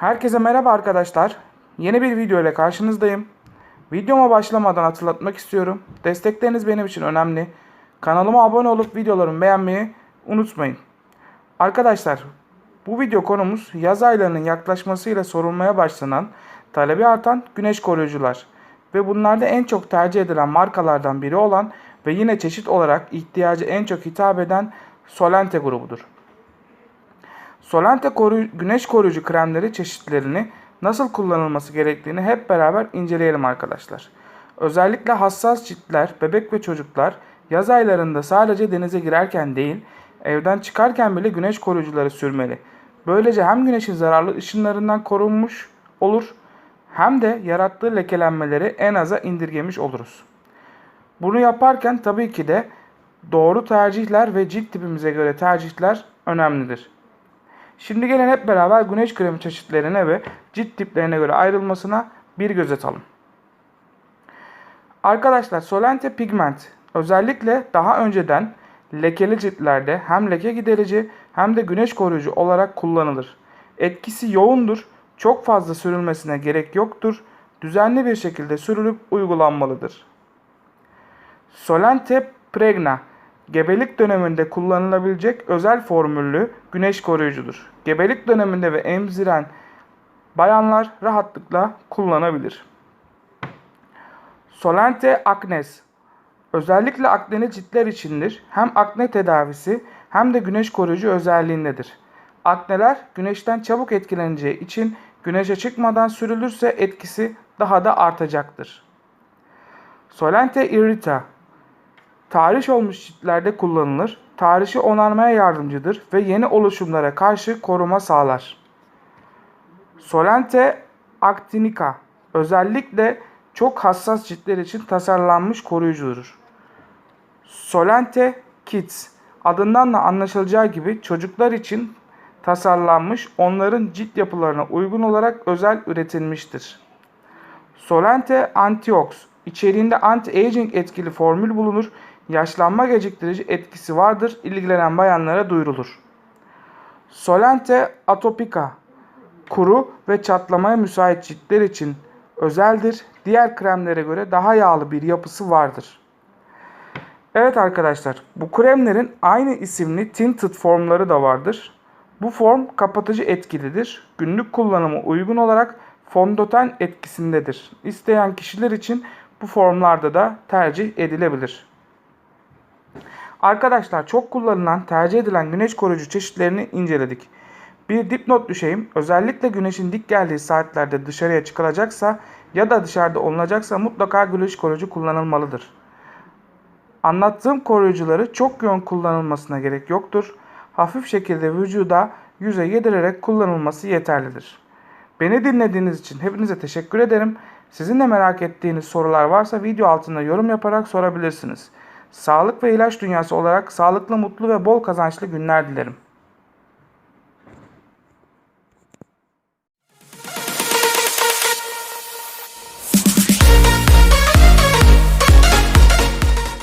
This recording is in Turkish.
Herkese merhaba arkadaşlar. Yeni bir video ile karşınızdayım. Videoma başlamadan hatırlatmak istiyorum. Destekleriniz benim için önemli. Kanalıma abone olup videolarımı beğenmeyi unutmayın. Arkadaşlar bu video konumuz yaz aylarının yaklaşmasıyla sorulmaya başlanan talebi artan güneş koruyucular ve bunlarda en çok tercih edilen markalardan biri olan ve yine çeşit olarak ihtiyacı en çok hitap eden Solente grubudur. Solente koru- güneş koruyucu kremleri çeşitlerini nasıl kullanılması gerektiğini hep beraber inceleyelim arkadaşlar. Özellikle hassas ciltler, bebek ve çocuklar yaz aylarında sadece denize girerken değil, evden çıkarken bile güneş koruyucuları sürmeli. Böylece hem güneşin zararlı ışınlarından korunmuş olur hem de yarattığı lekelenmeleri en aza indirgemiş oluruz. Bunu yaparken tabii ki de doğru tercihler ve cilt tipimize göre tercihler önemlidir. Şimdi gelin hep beraber güneş kremi çeşitlerine ve cilt tiplerine göre ayrılmasına bir göz atalım. Arkadaşlar Solente Pigment özellikle daha önceden lekeli ciltlerde hem leke giderici hem de güneş koruyucu olarak kullanılır. Etkisi yoğundur, çok fazla sürülmesine gerek yoktur, düzenli bir şekilde sürülüp uygulanmalıdır. Solente Pregna gebelik döneminde kullanılabilecek özel formüllü güneş koruyucudur. Gebelik döneminde ve emziren bayanlar rahatlıkla kullanabilir. Solente Acnes özellikle akneli ciltler içindir. Hem akne tedavisi hem de güneş koruyucu özelliğindedir. Akneler güneşten çabuk etkileneceği için güneşe çıkmadan sürülürse etkisi daha da artacaktır. Solente Irrita Tahriş olmuş ciltlerde kullanılır. Tahrişi onarmaya yardımcıdır ve yeni oluşumlara karşı koruma sağlar. Solente actinica özellikle çok hassas ciltler için tasarlanmış koruyucudur. Solente Kids adından da anlaşılacağı gibi çocuklar için tasarlanmış onların cilt yapılarına uygun olarak özel üretilmiştir. Solente Antiox içeriğinde anti-aging etkili formül bulunur. Yaşlanma geciktirici etkisi vardır. İlgilenen bayanlara duyurulur. Solente Atopica kuru ve çatlamaya müsait ciltler için özeldir. Diğer kremlere göre daha yağlı bir yapısı vardır. Evet arkadaşlar, bu kremlerin aynı isimli tinted formları da vardır. Bu form kapatıcı etkilidir. Günlük kullanıma uygun olarak fondöten etkisindedir. İsteyen kişiler için bu formlarda da tercih edilebilir. Arkadaşlar çok kullanılan, tercih edilen güneş koruyucu çeşitlerini inceledik. Bir dipnot düşeyim. Özellikle güneşin dik geldiği saatlerde dışarıya çıkılacaksa ya da dışarıda olunacaksa mutlaka güneş koruyucu kullanılmalıdır. Anlattığım koruyucuları çok yoğun kullanılmasına gerek yoktur. Hafif şekilde vücuda yüze yedirerek kullanılması yeterlidir. Beni dinlediğiniz için hepinize teşekkür ederim. Sizin de merak ettiğiniz sorular varsa video altında yorum yaparak sorabilirsiniz. Sağlık ve ilaç dünyası olarak sağlıklı, mutlu ve bol kazançlı günler dilerim.